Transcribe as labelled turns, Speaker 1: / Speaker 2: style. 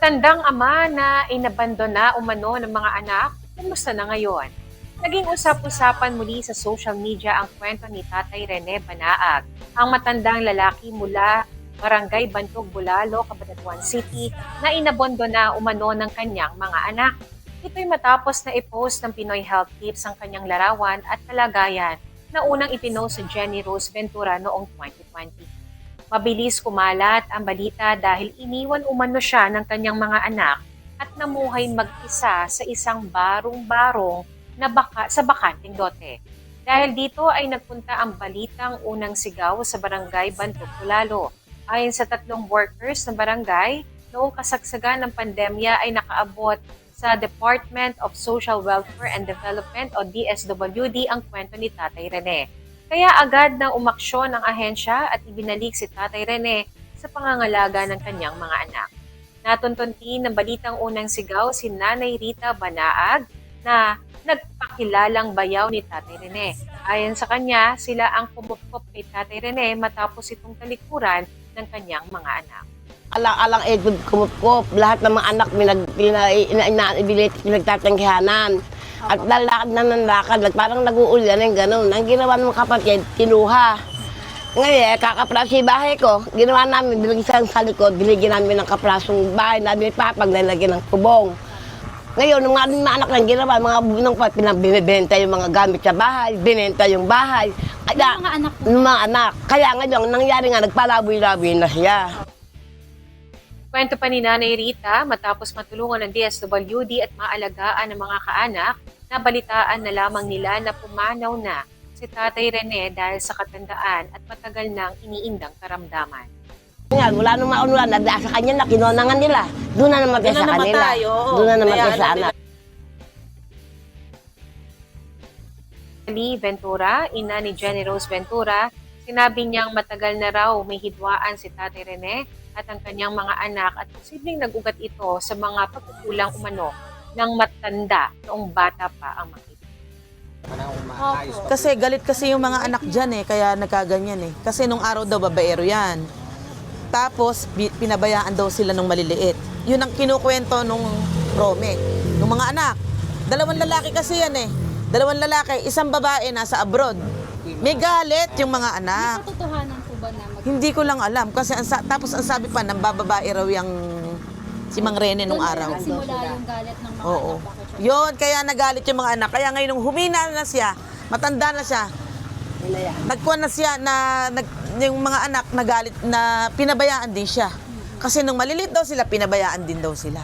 Speaker 1: Matandang ama na inabandona umano ng mga anak, kumusta na ngayon? Naging usap-usapan muli sa social media ang kwento ni Tatay Rene Banaag, ang matandang lalaki mula Barangay Bantog, Bulalo, Cabanatuan City na inabandona umano ng kanyang mga anak. Ito'y matapos na i-post ng Pinoy Health Tips ang kanyang larawan at kalagayan na unang ipinost sa Jenny Rose Ventura noong 2020. Mabilis kumalat ang balita dahil iniwan umano siya ng kanyang mga anak at namuhay mag-isa sa isang barong-barong na baka, sa bakanting lote. Dahil dito ay nagpunta ang balitang unang sigaw sa barangay Bantog, Bulalo. Ayon sa tatlong workers ng barangay, noong kasagsagan ng pandemya ay nakaabot sa Department of Social Welfare and Development o DSWD ang kwento ni Tatay Rene. Kaya agad na umaksyon ang ahensya at ibinalik si Tatay Rene sa pangangalaga ng kanyang mga anak. Natuntunti ng balitang unang sigaw si Nanay Rita Banaag na nagpakilalang bayaw ni Tatay Rene. Ayon sa kanya, sila ang pumupop kay Tatay Rene matapos itong talikuran ng kanyang mga anak.
Speaker 2: Alang-alang egod kumukup. Lahat ng mga anak minag, pina, ina, ina, ibilit, pinagtatanggihanan. At lalakad na ng lakad, parang nag-uulan ng gano'n. Ang ginawa ng kapatid, kinuha. Ngayon, eh, kakapraso yung bahay ko. Ginawa namin, binigyan sa likod, binigyan namin ng kaprasong bahay namin papag nilagyan ng kubong. Ngayon, ng mga, mga anak lang ginawa, mga bunong pa, pinabibenta yung mga gamit sa bahay, binenta yung bahay. Kaya,
Speaker 3: Yung mga anak mo?
Speaker 2: ng mga anak. Kaya ngayon, nangyari nga, nagpalaboy-laboy na siya.
Speaker 1: Kwento pa ni Nanay Rita, matapos matulungan ng DSWD at maalagaan ng mga kaanak, nabalitaan na lamang nila na pumanaw na si Tatay Rene dahil sa katandaan at matagal nang iniindang karamdaman.
Speaker 2: Yan, wala nang maunulan, nagdaan sa kanya na kinonangan nila. Doon na namatay sa kanila. Doon na namatay sa anak.
Speaker 1: Lee Ventura, ina ni Jenny Rose Ventura, sinabi niyang matagal na raw may hidwaan si Tatay Rene at ang kanyang mga anak at posibleng nag-ugat ito sa mga pagkukulang umano ng matanda noong bata pa ang makita.
Speaker 4: Kasi galit kasi yung mga anak dyan eh, kaya nagkaganyan eh. Kasi nung araw daw babaero yan. Tapos, pinabayaan daw sila nung maliliit. Yun ang kinukwento nung Rome, nung mga anak. Dalawang lalaki kasi yan eh. Dalawang lalaki, isang babae nasa abroad. May galit yung mga anak.
Speaker 3: Katotohanan po ba na mag-
Speaker 4: Hindi ko lang alam kasi ang sa- tapos ang sabi pa ng bababae raw yung si Mang Rene nung araw.
Speaker 3: nagsimula yung galit ng mga
Speaker 4: Oo.
Speaker 3: anak. Bakit siya?
Speaker 4: Yun, kaya nagalit yung mga anak. Kaya ngayon nung humina na siya, matanda na siya, nagkuha na siya na nag, yung mga anak nagalit na pinabayaan din siya. Kasi nung malilit daw sila, pinabayaan din daw sila.